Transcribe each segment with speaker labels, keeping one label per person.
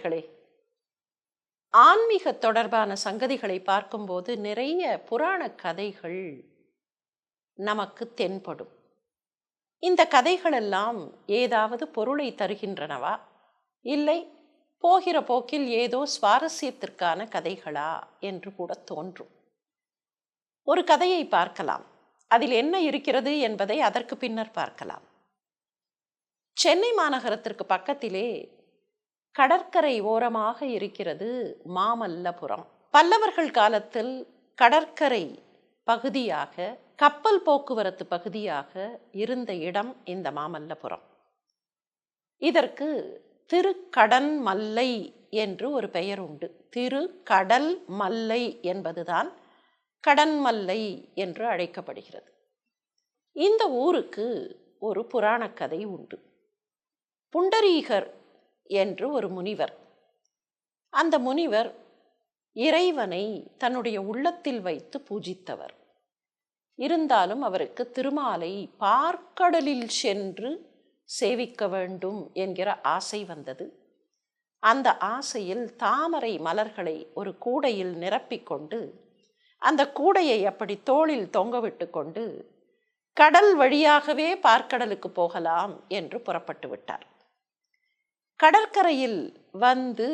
Speaker 1: நேயர்களே ஆன்மீக தொடர்பான சங்கதிகளை பார்க்கும்போது நிறைய புராண கதைகள் நமக்கு தென்படும். இந்த கதைகளெல்லாம் ஏதாவது பொருளை தருகின்றனவா? இல்லை போகிற போக்கில் ஏதோ சுவாரஸ்யத்திற்கான கதைகளா? என்று கூட தோன்றும். ஒரு கதையை பார்க்கலாம். அதில் என்ன இருக்கிறது என்பதை அதற்கு பின்னர் பார்க்கலாம். சென்னை மாநகரத்திற்கு பக்கத்திலே கடற்கரை ஓரமாக இருக்கிறது மாமல்லபுரம். பல்லவர்கள் காலத்தில் கடற்கரை பகுதியாக கப்பல் போக்குவரத்து பகுதியாக இருந்த இடம் இந்த மாமல்லபுரம். இதற்கு திருக்கடன் மல்லை என்று ஒரு பெயர் உண்டு. திரு கடல் மல்லை என்பதுதான் கடன்மல்லை என்று அழைக்கப்படுகிறது. இந்த ஊருக்கு ஒரு புராணக் கதை உண்டு. புண்டரீகர் என்று ஒரு முனிவர். அந்த முனிவர் இறைவனை தன்னுடைய உள்ளத்தில் வைத்து பூஜித்தவர். இருந்தாலும் அவருக்கு திருமாலை பார்க்கடலில் சென்று சேவிக்க வேண்டும் என்கிற ஆசை வந்தது. அந்த ஆசையில் தாமரை மலர்களை ஒரு கூடையில் நிரப்பிக்கொண்டு அந்த கூடையை அப்படி தோளில் தொங்கவிட்டு கொண்டு கடல் வழியாகவே பார்க்கடலுக்கு போகலாம் என்று புறப்பட்டு விட்டார். கடற்கரையில் வந்து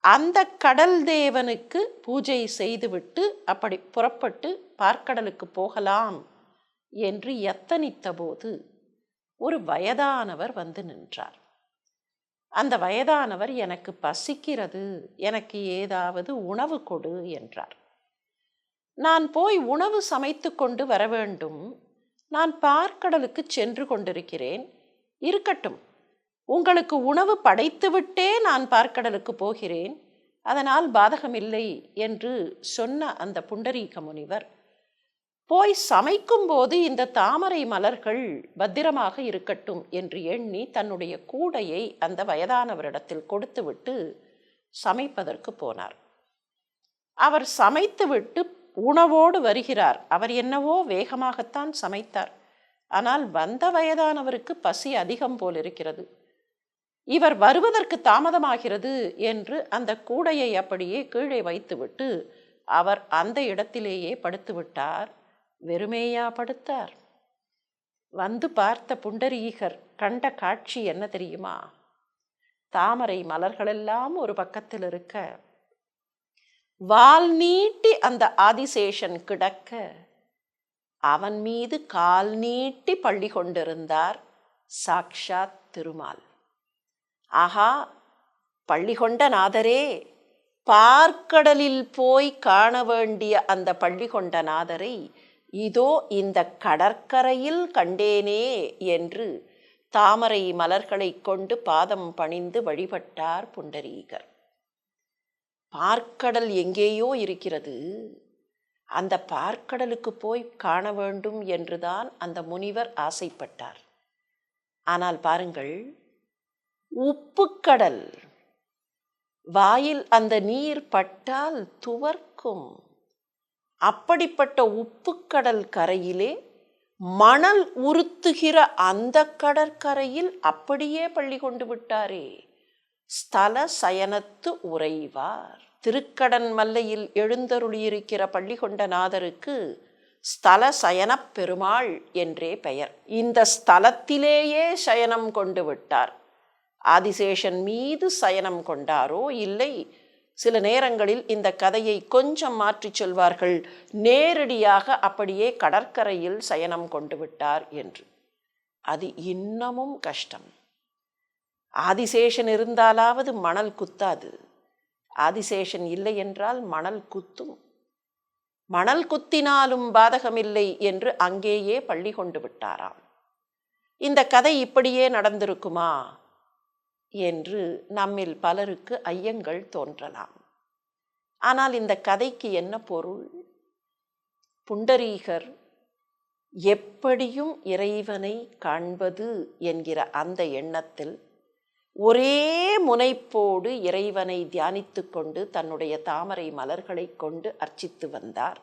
Speaker 1: அந்த கடல் தேவனுக்கு பூஜை செய்துவிட்டு அப்படி புறப்பட்டு பார்க்கடலுக்கு போகலாம் என்று எத்தனித்தபோது ஒரு வயதானவர் வந்து நின்றார். அந்த வயதானவர் எனக்கு பசிக்கிறது எனக்கு ஏதாவது உணவு கொடு என்றார். நான் போய் உணவு சமைத்து கொண்டு வர வேண்டும். நான் பார்க்கடலுக்கு சென்று கொண்டிருக்கிறேன். இருக்கட்டும் உங்களுக்கு உணவு படைத்துவிட்டே நான் பார்க்கடலுக்கு போகிறேன். அதனால் பாதகமில்லை என்று சொன்ன அந்த புண்டரீக முனிவர். போய் சமைக்கும்போது இந்த தாமரை மலர்கள் பத்திரமாக இருக்கட்டும் என்று எண்ணி தன்னுடைய கூடையை அந்த வயதானவரிடத்தில் கொடுத்துவிட்டு சமைப்பதற்கு போனார். அவர் சமைத்துவிட்டு உணவோடு வருகிறார். அவர் என்னவோ வேகமாகத்தான் சமைத்தார். ஆனால் வந்த வயதானவருக்கு பசி அதிகம் போல் இருக்கிறது இவர் வருவதற்கு தாமதமாகிறது என்று அந்த கூடையை அப்படியே கீழே வைத்துவிட்டு அவர் அந்த இடத்திலேயே படுத்துவிட்டார். வெறுமேயா படுத்தார். வந்து பார்த்த புண்டரீகர் கண்ட காட்சி என்ன தெரியுமா? தாமரை மலர்களெல்லாம் ஒரு பக்கத்தில் இருக்க வால் நீட்டி அந்த ஆதிசேஷன் கிடக்க அவன் மீது கால் நீட்டி பள்ளி கொண்டிருந்தார் சாக்ஷாத் திருமால். ஆஹா பள்ளி கொண்ட நாதரே பார்க்கடலில் போய் காண வேண்டிய அந்த பள்ளி கொண்ட நாதரை இதோ இந்த கடற்கரையில் கண்டேனே என்று தாமரை மலர்களை கொண்டு பாதம் பணிந்து வழிபட்டார் புண்டரீகர். பார்க்கடல் எங்கேயோ இருக்கிறது. அந்த பார்க்கடலுக்கு போய் காண வேண்டும் என்றுதான் அந்த முனிவர் ஆசைப்பட்டார். ஆனால் பாருங்கள் உப்புக்கடல். வாயில் அந்த நீர் பட்டால் துவர்க்கும். அப்படிப்பட்ட உப்புக்கடல் கரையிலே மணல் உறுத்துகிற அந்த கடற்கரையில் அப்படியே பள்ளி கொண்டு விட்டாரே. ஸ்தல சயனத்து உறைவார். திருக்கடன் மல்லையில் எழுந்தருளியிருக்கிற பள்ளி கொண்ட நாதருக்கு ஸ்தல சயனப் பெருமாள் என்றே பெயர். இந்த ஸ்தலத்திலேயே சயனம் கொண்டு விட்டார். ஆதிசேஷன் மீது சயனம் கொண்டாரோ? இல்லை. சில நேரங்களில் இந்த கதையை கொஞ்சம் மாற்றிச் சொல்வார்கள். நேரடியாக அப்படியே கடற்கரையில் சயனம் கொண்டு விட்டார் என்று. அது இன்னமும் கஷ்டம். ஆதிசேஷன் இருந்தாலாவது மணல் குத்தாது. ஆதிசேஷன் இல்லை என்றால் மணல் குத்தும். மணல் குத்தினாலும் பாதகமில்லை என்று அங்கேயே பள்ளி கொண்டு விட்டாராம். இந்த கதை இப்படியே நடந்திருக்குமா? என்று நம்மில் பலருக்கு ஐயங்கள் தோன்றலாம். ஆனால் இந்த கதைக்கு என்ன பொருள்? புண்டரீகர் எப்படியும் இறைவனை காண்பது என்கிற அந்த எண்ணத்தில் ஒரே முனைப்போடு இறைவனை தியானித்து கொண்டு தன்னுடைய தாமரை மலர்களை கொண்டு அர்ச்சித்து வந்தார்.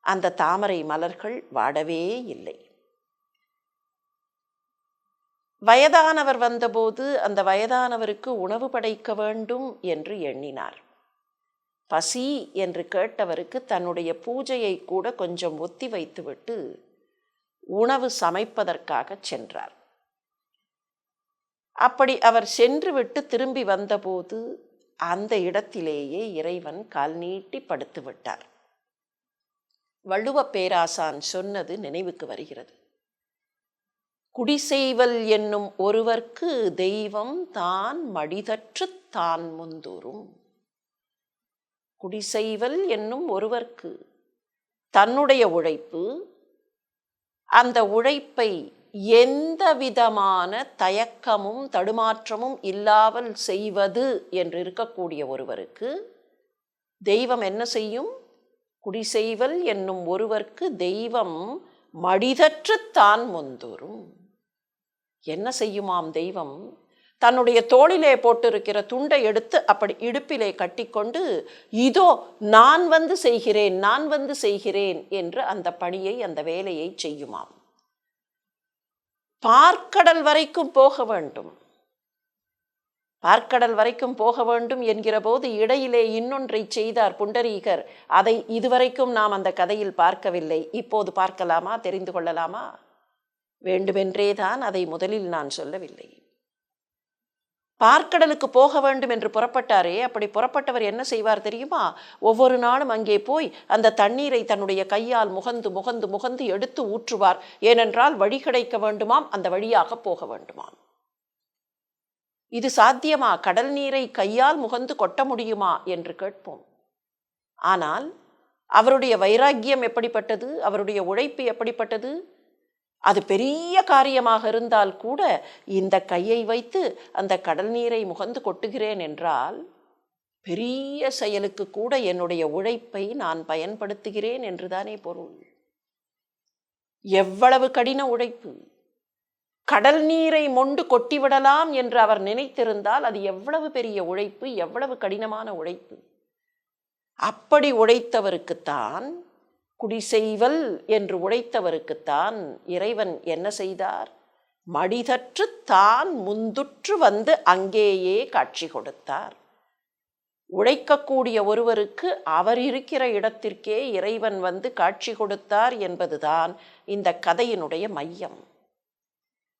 Speaker 1: அந்த தாமரை மலர்கள் வாடவே இல்லை. வயதானவர் வந்தபோது அந்த வயதானவருக்கு உணவு படைக்க வேண்டும் என்று எண்ணினார். பசி என்று கேட்டவருக்கு தன்னுடைய பூஜையை கூட கொஞ்சம் ஒத்தி வைத்துவிட்டு உணவு சமைப்பதற்காக சென்றார். அப்படி அவர் சென்றுவிட்டு திரும்பி வந்தபோது அந்த இடத்திலேயே இறைவன் கால் நீட்டி படுத்து விட்டார் வள்ளுவ பேராசான் சொன்னது நினைவுக்கு வருகிறது. குடிசெய்வல் என்னும் ஒருவர்க்கு தெய்வம் தான் மடிதற்று தான் முந்தோறும். குடிசெய்வல் என்னும் ஒருவர்க்கு தன்னுடைய உழைப்பு அந்த உழைப்பை எந்த விதமான தயக்கமும் தடுமாற்றமும் இல்லாமல் செய்வது என்று இருக்கக்கூடிய ஒருவருக்கு தெய்வம் என்ன செய்யும்? குடிசெய்வல் என்னும் ஒருவர்க்கு தெய்வம் மடிதற்றுத்தான் தான் என்ன செய்யுமாம் தெய்வம்? தன்னுடைய தோளிலே போட்டிருக்கிற துண்டை எடுத்து அப்படி இடுப்பிலே கட்டிக்கொண்டு இதோ நான் வந்து செய்கிறேன் நான் வந்து செய்கிறேன் என்று அந்த பணியை அந்த வேலையை செய்யுமாம். பார்க்கடல் வரைக்கும் போக வேண்டும். பார்க்கடல் வரைக்கும் போக வேண்டும் என்கிற போது இடையிலே இன்னொன்றை செய்தார் புண்டரீகர். அதை இதுவரைக்கும் நாம் அந்த கதையில் பார்க்கவில்லை. இப்போது பார்க்கலாமா? தெரிந்து கொள்ளலாமா? வேண்டுமென்றே தான் அதை முதலில் நான் சொல்லவில்லை. பார்க்கடலுக்கு போக வேண்டும் என்று புறப்பட்டாரே. அப்படி புறப்பட்டவர் என்ன செய்வார் தெரியுமா? ஒவ்வொரு நாளும் அங்கே போய் அந்த தண்ணீரை தன்னுடைய கையால் முகந்து முகந்து முகந்து எடுத்து ஊற்றுவார். ஏனென்றால் வழி கிடைக்க வேண்டுமாம். அந்த வழியாக போக வேண்டுமாம். இது சாத்தியமா? கடல் நீரை கையால் முகந்து கொட்ட முடியுமா? என்று கேட்போம். ஆனால் அவருடைய வைராக்கியம் எப்படிப்பட்டது? அவருடைய உழைப்பு எப்படிப்பட்டது? அது பெரிய காரியமாக இருந்தால் கூட இந்த கையை வைத்து அந்த கடல் நீரை முகந்து கொட்டுகிறேன் என்றால் பெரிய செயலுக்கு கூட என்னுடைய உழைப்பை நான் பயன்படுத்துகிறேன் என்றுதானே பொருள். எவ்வளவு கடின உழைப்பு! கடல் நீரை மொண்டு கொட்டிவிடலாம் என்று அவர் நினைத்திருந்தால் அது எவ்வளவு பெரிய உழைப்பு எவ்வளவு கடினமான உழைப்பு. அப்படி உழைத்தவருக்குத்தான் குடிசெய்வல் என்று உழைத்தவருக்குத்தான் இறைவன் என்ன செய்தார்? மடிதற்று தான் முந்துற்று வந்து அங்கேயே காட்சி கொடுத்தார். உழைக்கக்கூடிய ஒருவருக்கு அவர் இருக்கிற இடத்திற்கே இறைவன் வந்து காட்சி கொடுத்தார் என்பதுதான் இந்த கதையினுடைய மையம்.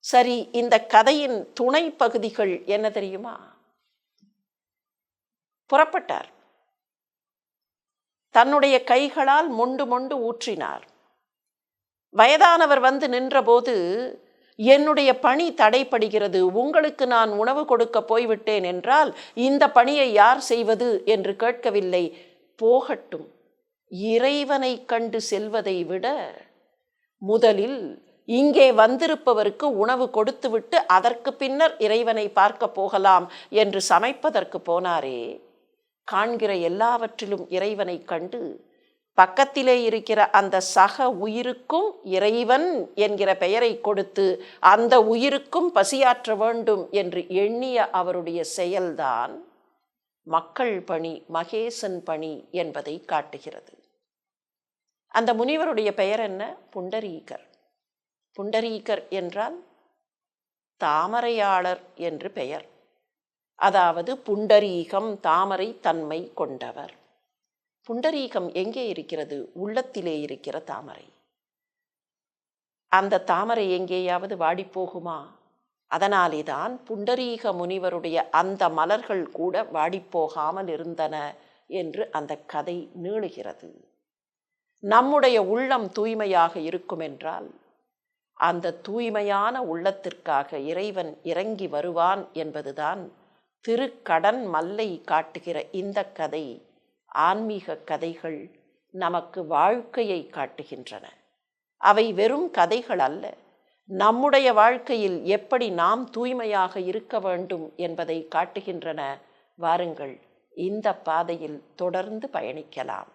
Speaker 1: சரி இந்த கதையின் துணை பகுதிகள் என்ன தெரியுமா? புறப்பட்டார். தன்னுடைய கைகளால் மொண்டு மொண்டு ஊற்றினார். வயதானவர் வந்து நின்றபோது என்னுடைய பணி தடைப்படுகிறது. உங்களுக்கு நான் உணவு கொடுக்க போய்விட்டேன் என்றால் இந்த பணியை யார் செய்வது? என்று கேட்கவில்லை. போகட்டும். இறைவனை கண்டு செல்வதை விட முதலில் இங்கே வந்திருப்பவருக்கு உணவு கொடுத்துவிட்டு அதற்கு பின்னர் இறைவனை பார்க்க போகலாம் என்று சமைப்பதற்கு போனாரே. காண்கிற எல்லாவற்றிலும் இறைவனை கண்டு பக்கத்திலே இருக்கிற அந்த சக உயிருக்கும் இறைவன் என்கிற பெயரை கொடுத்து அந்த உயிருக்கும் பசியாற்ற வேண்டும் என்று எண்ணிய அவருடைய செயல்தான் மக்கள் பணி மகேசன் பணி என்பதை காட்டுகிறது. அந்த முனிவருடைய பெயர் என்ன? புண்டரீகர். புண்டரீகர் என்றால் தாமரையாளர் என்று பெயர். அதாவது புண்டரீகம் தாமரை தன்மை கொண்டவர். புண்டரீகம் எங்கே இருக்கிறது? உள்ளத்திலே இருக்கிற தாமரை. அந்த தாமரை எங்கேயாவது வாடிப்போகுமா அதனாலே தான் புண்டரீக முனிவருடைய அந்த மலர்கள் கூட வாடிப்போகாமல் இருந்தன என்று அந்த கதை நீளுகிறது. நம்முடைய உள்ளம் தூய்மையாக இருக்குமென்றால் அந்த தூய்மையான உள்ளத்திற்காக இறைவன் இறங்கி வருவான் என்பதுதான் திருக்கடன் மல்லை காட்டுகிற இந்த கதை. ஆன்மீக கதைகள் நமக்கு வாழ்க்கையை காட்டுகின்றன. அவை வெறும் கதைகள் அல்ல. நம்முடைய வாழ்க்கையில் எப்படி நாம் தூய்மையாக இருக்க வேண்டும் என்பதை காட்டுகின்றன. வாருங்கள் இந்த பாதையில் தொடர்ந்து பயணிக்கலாம்.